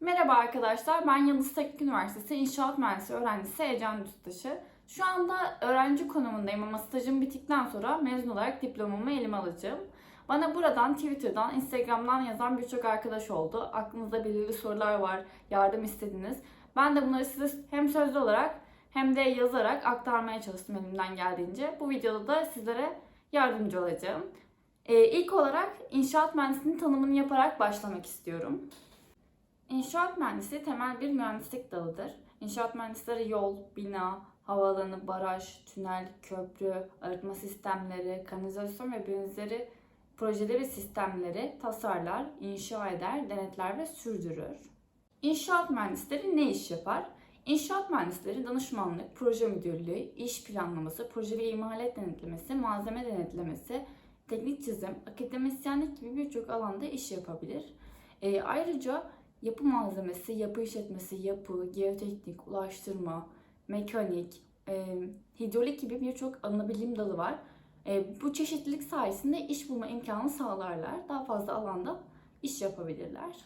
Merhaba arkadaşlar, ben Yıldız Teknik Üniversitesi İnşaat Mühendisi öğrencisi Ecem Düztaşı. Şu anda öğrenci konumundayım ama stajım bittikten sonra mezun olarak diplomamı elime alacağım. Bana buradan, Twitter'dan, Instagram'dan yazan birçok arkadaş oldu. Aklınızda belirli sorular var, yardım istediniz. Ben de bunları size hem sözlü olarak hem de yazarak aktarmaya çalıştım elimden geldiğince. Bu videoda da sizlere yardımcı olacağım. Ee, ilk olarak inşaat mühendisliğinin tanımını yaparak başlamak istiyorum. İnşaat mühendisliği temel bir mühendislik dalıdır. İnşaat mühendisleri yol, bina, havaalanı, baraj, tünel, köprü, arıtma sistemleri, kanalizasyon ve benzeri projeleri ve sistemleri tasarlar, inşa eder, denetler ve sürdürür. İnşaat mühendisleri ne iş yapar? İnşaat mühendisleri danışmanlık, proje müdürlüğü, iş planlaması, proje ve imalat denetlemesi, malzeme denetlemesi, teknik çizim, akademisyenlik gibi birçok alanda iş yapabilir. E, ayrıca yapı malzemesi, yapı işletmesi, yapı, geoteknik, ulaştırma, mekanik, e, hidrolik gibi birçok ana dalı var. E, bu çeşitlilik sayesinde iş bulma imkanı sağlarlar. Daha fazla alanda iş yapabilirler.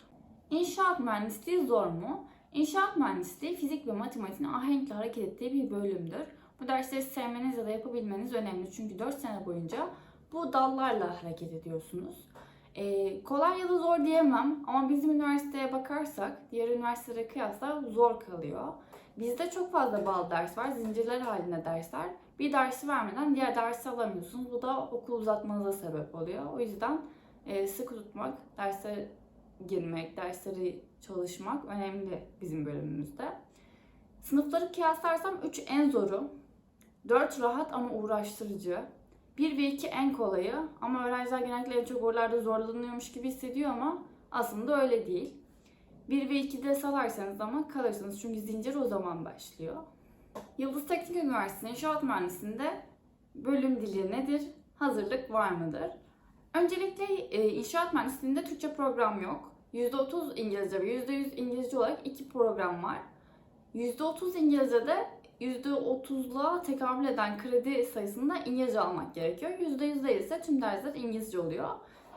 İnşaat mühendisliği zor mu? İnşaat mühendisliği fizik ve matematiğin ahenkle hareket ettiği bir bölümdür. Bu dersleri sevmeniz ya da yapabilmeniz önemli. Çünkü 4 sene boyunca bu dallarla hareket ediyorsunuz. Ee, kolay ya da zor diyemem ama bizim üniversiteye bakarsak diğer üniversitelere kıyasla zor kalıyor. Bizde çok fazla bal ders var, zincirler halinde dersler. Bir dersi vermeden diğer dersi alamıyorsunuz. Bu da okul uzatmanıza sebep oluyor. O yüzden e, sıkı tutmak, derse girmek, dersleri çalışmak önemli bizim bölümümüzde. Sınıfları kıyaslarsam 3 en zoru, 4 rahat ama uğraştırıcı, 1 ve 2 en kolayı ama öğrenciler genellikle en çok oralarda zorlanıyormuş gibi hissediyor ama aslında öyle değil. 1 ve 2'de salarsanız ama kalırsınız çünkü zincir o zaman başlıyor. Yıldız Teknik Üniversitesi İnşaat Mühendisliğinde bölüm dili nedir? Hazırlık var mıdır? Öncelikle e, inşaat mühendisliğinde Türkçe program yok. %30 İngilizce ve %100 İngilizce olarak iki program var. %30 İngilizce'de %30'la tekabül eden kredi sayısında İngilizce almak gerekiyor. %100'de ise tüm dersler İngilizce oluyor.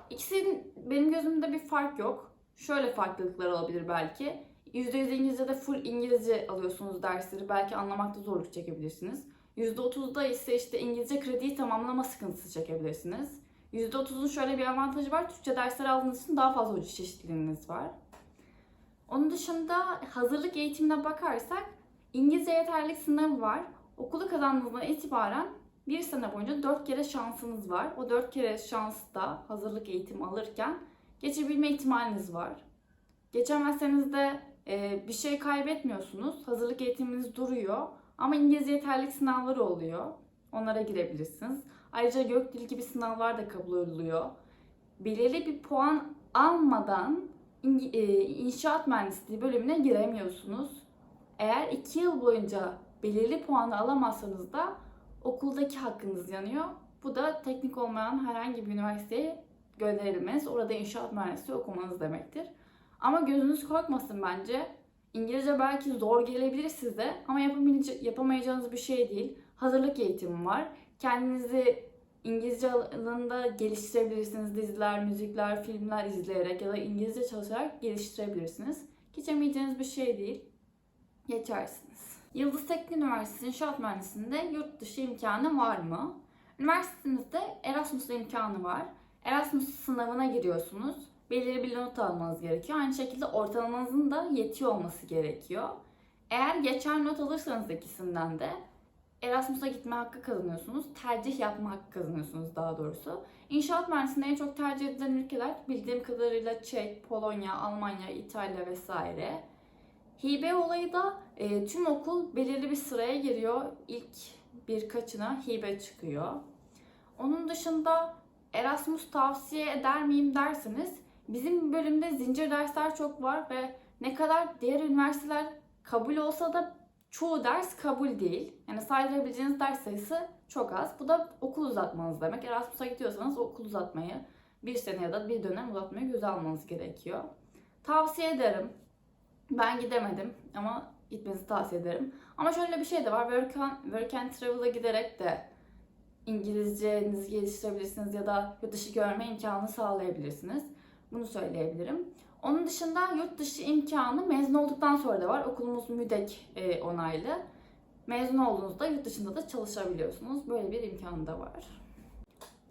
İkisinin benim gözümde bir fark yok. Şöyle farklılıklar olabilir belki. %100 İngilizce'de full İngilizce alıyorsunuz dersleri. Belki anlamakta zorluk çekebilirsiniz. %30'da ise işte İngilizce krediyi tamamlama sıkıntısı çekebilirsiniz. %30'un şöyle bir avantajı var. Türkçe dersler aldığınız için daha fazla hoca çeşitliliğiniz var. Onun dışında hazırlık eğitimine bakarsak İngilizce yeterlilik sınavı var. Okulu kazandığınızdan itibaren bir sene boyunca dört kere şansınız var. O dört kere şansta hazırlık eğitimi alırken geçebilme ihtimaliniz var. Geçemezseniz de e, bir şey kaybetmiyorsunuz. Hazırlık eğitiminiz duruyor. Ama İngilizce yeterlilik sınavları oluyor. Onlara girebilirsiniz. Ayrıca gök dili gibi sınavlar da kabul ediliyor. Belirli bir puan almadan e, inşaat mühendisliği bölümüne giremiyorsunuz. Eğer 2 yıl boyunca belirli puanı alamazsanız da okuldaki hakkınız yanıyor. Bu da teknik olmayan herhangi bir üniversiteye gönderilmez. Orada inşaat mühendisliği okumanız demektir. Ama gözünüz korkmasın bence. İngilizce belki zor gelebilir size ama yapamayacağınız bir şey değil. Hazırlık eğitimi var. Kendinizi İngilizce alanında geliştirebilirsiniz. Diziler, müzikler, filmler izleyerek ya da İngilizce çalışarak geliştirebilirsiniz. Geçemeyeceğiniz bir şey değil. Geçersiniz. Yıldız Teknik Üniversitesi İnşaat Mühendisliğinde yurt dışı imkanı var mı? Üniversitemizde Erasmus imkanı var. Erasmus sınavına giriyorsunuz. Belirli bir not almanız gerekiyor. Aynı şekilde ortalamanızın da yetiyor olması gerekiyor. Eğer geçer not alırsanız ikisinden de Erasmus'a gitme hakkı kazanıyorsunuz. Tercih yapma hakkı kazanıyorsunuz daha doğrusu. İnşaat mühendisliğinde en çok tercih edilen ülkeler bildiğim kadarıyla Çek, Polonya, Almanya, İtalya vesaire. Hibe olayı da e, tüm okul belirli bir sıraya giriyor. İlk birkaçına hibe çıkıyor. Onun dışında Erasmus tavsiye eder miyim derseniz bizim bölümde zincir dersler çok var ve ne kadar diğer üniversiteler kabul olsa da çoğu ders kabul değil. Yani saydırabileceğiniz ders sayısı çok az. Bu da okul uzatmanız demek. Erasmus'a gidiyorsanız okul uzatmayı bir sene ya da bir dönem uzatmayı göze almanız gerekiyor. Tavsiye ederim. Ben gidemedim ama gitmenizi tavsiye ederim. Ama şöyle bir şey de var. Work and, work and Travel'a giderek de İngilizcenizi geliştirebilirsiniz ya da yurt dışı görme imkanı sağlayabilirsiniz. Bunu söyleyebilirim. Onun dışında yurt dışı imkanı mezun olduktan sonra da var. Okulumuz müdek e, onaylı. Mezun olduğunuzda yurt dışında da çalışabiliyorsunuz. Böyle bir imkanı da var.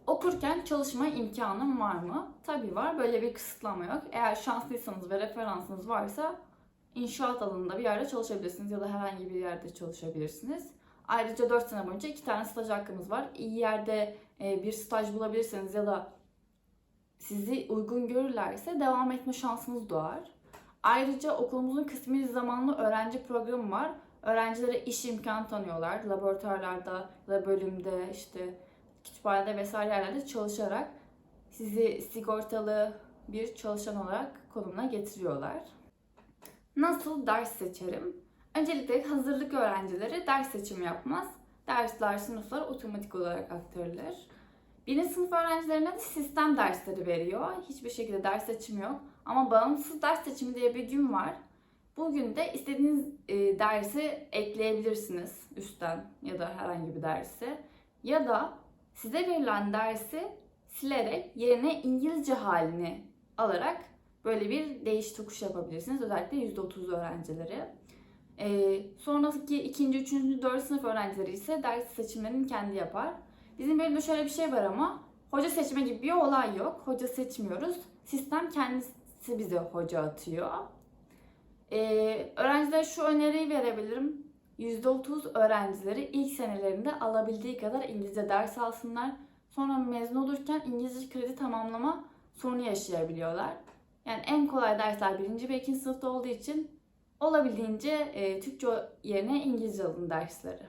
Okurken çalışma imkanım var mı? Tabii var. Böyle bir kısıtlama yok. Eğer şanslıysanız ve referansınız varsa inşaat alanında bir yerde çalışabilirsiniz ya da herhangi bir yerde çalışabilirsiniz. Ayrıca 4 sene boyunca 2 tane staj hakkımız var. İyi yerde e, bir staj bulabilirseniz ya da sizi uygun görürlerse devam etme şansınız doğar. Ayrıca okulumuzun kısmi zamanlı öğrenci programı var. Öğrencilere iş imkanı tanıyorlar. Laboratuvarlarda, da bölümde, işte kütüphanede vesaire yerlerde çalışarak sizi sigortalı bir çalışan olarak konumuna getiriyorlar. Nasıl ders seçerim? Öncelikle hazırlık öğrencileri ders seçimi yapmaz. Dersler, sınıflar otomatik olarak aktarılır. Birinci sınıf öğrencilerine de sistem dersleri veriyor. Hiçbir şekilde ders seçimi yok. Ama bağımsız ders seçimi diye bir gün var. Bugün de istediğiniz e, dersi ekleyebilirsiniz üstten ya da herhangi bir dersi. Ya da size verilen dersi silerek yerine İngilizce halini alarak böyle bir değiş tokuş yapabilirsiniz. Özellikle %30 öğrencileri. Ee, sonraki ikinci, üçüncü, dördüncü sınıf öğrencileri ise ders seçimlerini kendi yapar. Bizim bölümde şöyle bir şey var ama hoca seçme gibi bir olay yok. Hoca seçmiyoruz. Sistem kendisi bize hoca atıyor. Ee, öğrencilere şu öneriyi verebilirim. %30 öğrencileri ilk senelerinde alabildiği kadar İngilizce ders alsınlar. Sonra mezun olurken İngilizce kredi tamamlama sorunu yaşayabiliyorlar. Yani en kolay dersler birinci ve ikinci sınıfta olduğu için olabildiğince e, Türkçe yerine İngilizce alın dersleri.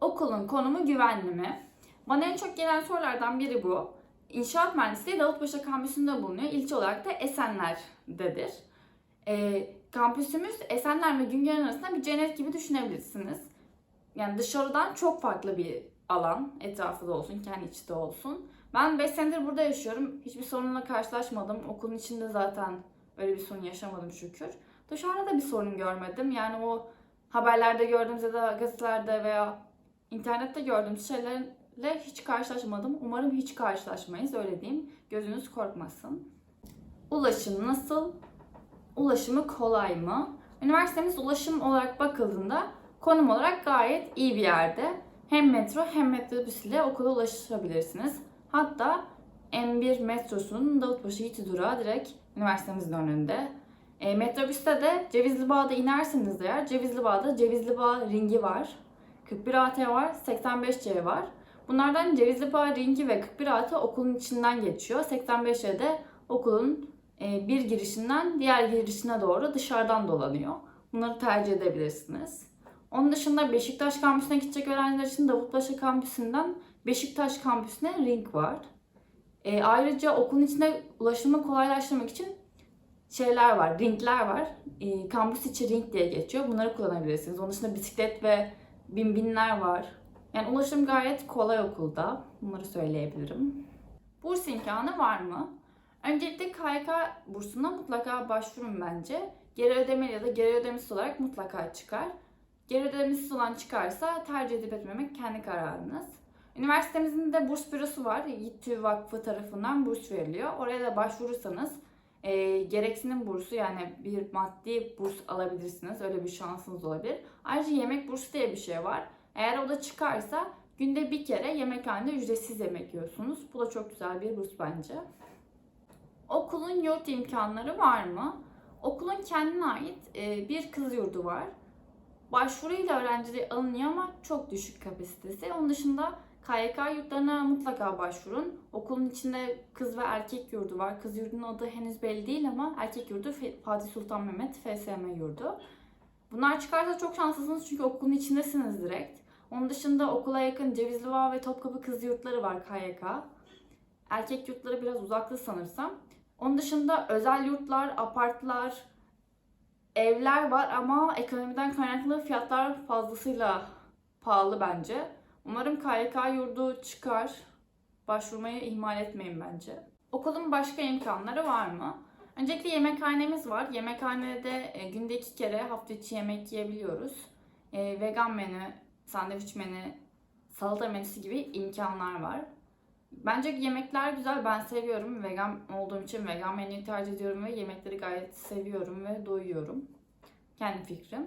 Okulun konumu güvenli mi? Bana en çok gelen sorulardan biri bu. İnşaat Mühendisliği Davutpaşa kampüsünde bulunuyor. İlçe olarak da Esenler'dedir. E, kampüsümüz Esenler ve Güngören arasında bir cennet gibi düşünebilirsiniz. Yani dışarıdan çok farklı bir alan. Etrafı da olsun, kendi içi de olsun. Ben 5 senedir burada yaşıyorum. Hiçbir sorunla karşılaşmadım. Okulun içinde zaten öyle bir sorun yaşamadım şükür. Dışarıda da bir sorun görmedim. Yani o haberlerde gördüğümüz ya da gazetelerde veya internette gördüğümüz şeylerle hiç karşılaşmadım. Umarım hiç karşılaşmayız öyle diyeyim. Gözünüz korkmasın. Ulaşım nasıl? Ulaşımı kolay mı? Üniversitemiz ulaşım olarak bakıldığında konum olarak gayet iyi bir yerde. Hem metro hem metrobüs ile okula ulaşabilirsiniz. Hatta M1 metrosunun Davutpaşa Yiğit durağı direkt üniversitemizin önünde. E, metrobüste de Cevizli Bağ'da inerseniz eğer Cevizli Bağ'da Cevizli Bağ ringi var. 41 AT var, 85C var. Bunlardan Cevizli Bağ ringi ve 41 AT okulun içinden geçiyor. 85C de okulun e, bir girişinden diğer girişine doğru dışarıdan dolanıyor. Bunları tercih edebilirsiniz. Onun dışında Beşiktaş kampüsüne gidecek öğrenciler için Davutpaşa kampüsünden Beşiktaş kampüsüne ring var. E, ayrıca okulun içinde ulaşımı kolaylaştırmak için şeyler var, ringler var. E, kampüs içi ring diye geçiyor. Bunları kullanabilirsiniz. Onun dışında bisiklet ve bin binler var. Yani ulaşım gayet kolay okulda. Bunları söyleyebilirim. Burs imkanı var mı? Öncelikle KYK bursuna mutlaka başvurun bence. Geri ödemeli ya da geri ödemesiz olarak mutlaka çıkar. Geri ödemesiz olan çıkarsa tercih edip etmemek kendi kararınız. Üniversitemizin de burs bürosu var. YİTÜ Vakfı tarafından burs veriliyor. Oraya da başvurursanız e, gereksinim bursu yani bir maddi burs alabilirsiniz. Öyle bir şansınız olabilir. Ayrıca yemek bursu diye bir şey var. Eğer o da çıkarsa günde bir kere yemekhanede ücretsiz yemek yiyorsunuz. Bu da çok güzel bir burs bence. Okulun yurt imkanları var mı? Okulun kendine ait e, bir kız yurdu var. Başvuruyla öğrencileri alınıyor ama çok düşük kapasitesi. Onun dışında KYK yurtlarına mutlaka başvurun. Okulun içinde kız ve erkek yurdu var. Kız yurdunun adı henüz belli değil ama erkek yurdu Fatih Sultan Mehmet FSM yurdu. Bunlar çıkarsa çok şanslısınız çünkü okulun içindesiniz direkt. Onun dışında okula yakın Cevizliva ve Topkapı kız yurtları var KYK. Erkek yurtları biraz uzakta sanırsam. Onun dışında özel yurtlar, apartlar, evler var ama ekonomiden kaynaklı fiyatlar fazlasıyla pahalı bence. Umarım KYK yurdu çıkar. Başvurmayı ihmal etmeyin bence. Okulun başka imkanları var mı? Öncelikle yemekhanemiz var. Yemekhanede e, günde iki kere hafta içi yemek yiyebiliyoruz. E, vegan menü, sandviç menü, salata menüsü gibi imkanlar var. Bence yemekler güzel. Ben seviyorum. Vegan olduğum için vegan menüyü tercih ediyorum ve yemekleri gayet seviyorum ve doyuyorum. Kendi fikrim.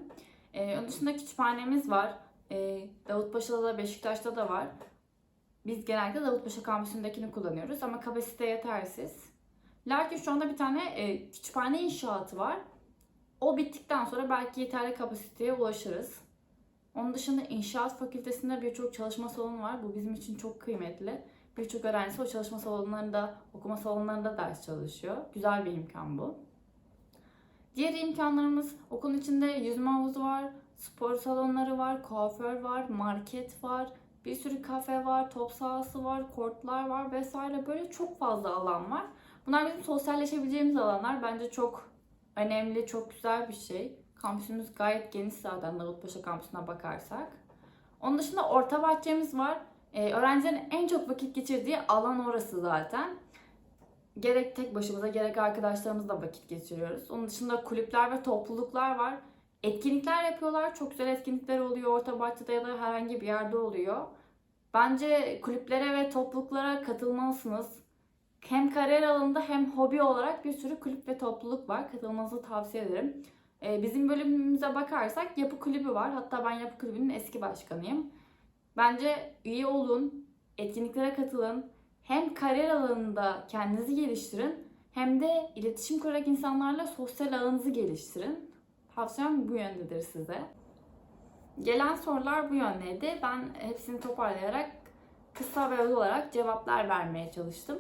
Ee, onun dışında kütüphanemiz var. Ee, Davutpaşa'da da Beşiktaş'ta da var. Biz genelde Davutpaşa kampüsündekini kullanıyoruz ama kapasite yetersiz. Lakin şu anda bir tane e, kütüphane inşaatı var. O bittikten sonra belki yeterli kapasiteye ulaşırız. Onun dışında inşaat fakültesinde birçok çalışma salonu var. Bu bizim için çok kıymetli. Birçok öğrencisi o çalışma salonlarında, okuma salonlarında ders çalışıyor. Güzel bir imkan bu. Diğer imkanlarımız okulun içinde yüzme havuzu var, spor salonları var, kuaför var, market var, bir sürü kafe var, top sahası var, kortlar var vesaire böyle çok fazla alan var. Bunlar bizim sosyalleşebileceğimiz alanlar. Bence çok önemli, çok güzel bir şey. Kampüsümüz gayet geniş zaten Davutpaşa kampüsüne bakarsak. Onun dışında orta bahçemiz var. Ee, öğrencilerin en çok vakit geçirdiği alan orası zaten. Gerek tek başımıza gerek arkadaşlarımızla vakit geçiriyoruz. Onun dışında kulüpler ve topluluklar var. Etkinlikler yapıyorlar. Çok güzel etkinlikler oluyor. Orta bahçede ya da herhangi bir yerde oluyor. Bence kulüplere ve topluluklara katılmalısınız. Hem kariyer alanında hem hobi olarak bir sürü kulüp ve topluluk var. Katılmanızı tavsiye ederim. Ee, bizim bölümümüze bakarsak yapı kulübü var. Hatta ben yapı kulübünün eski başkanıyım. Bence üye olun, etkinliklere katılın. Hem kariyer alanında kendinizi geliştirin hem de iletişim kurarak insanlarla sosyal alanınızı geliştirin. Tavsiyem bu yöndedir size. Gelen sorular bu yöndeydi. Ben hepsini toparlayarak kısa ve öz olarak cevaplar vermeye çalıştım.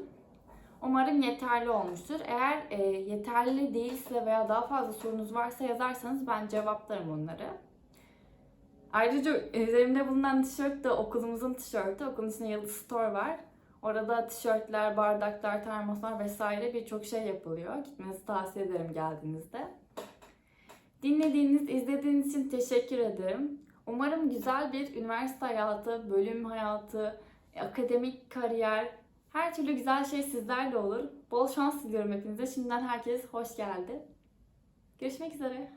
Umarım yeterli olmuştur. Eğer e, yeterli değilse veya daha fazla sorunuz varsa yazarsanız ben cevaplarım onları. Ayrıca üzerimde bulunan tişört de okulumuzun tişörtü. Okulun içinde Yıldız Store var. Orada tişörtler, bardaklar, termoslar vesaire birçok şey yapılıyor. Gitmenizi tavsiye ederim geldiğinizde. Dinlediğiniz, izlediğiniz için teşekkür ederim. Umarım güzel bir üniversite hayatı, bölüm hayatı, akademik kariyer, her türlü güzel şey sizlerle olur. Bol şans diliyorum hepinize. Şimdiden herkes hoş geldi. Görüşmek üzere.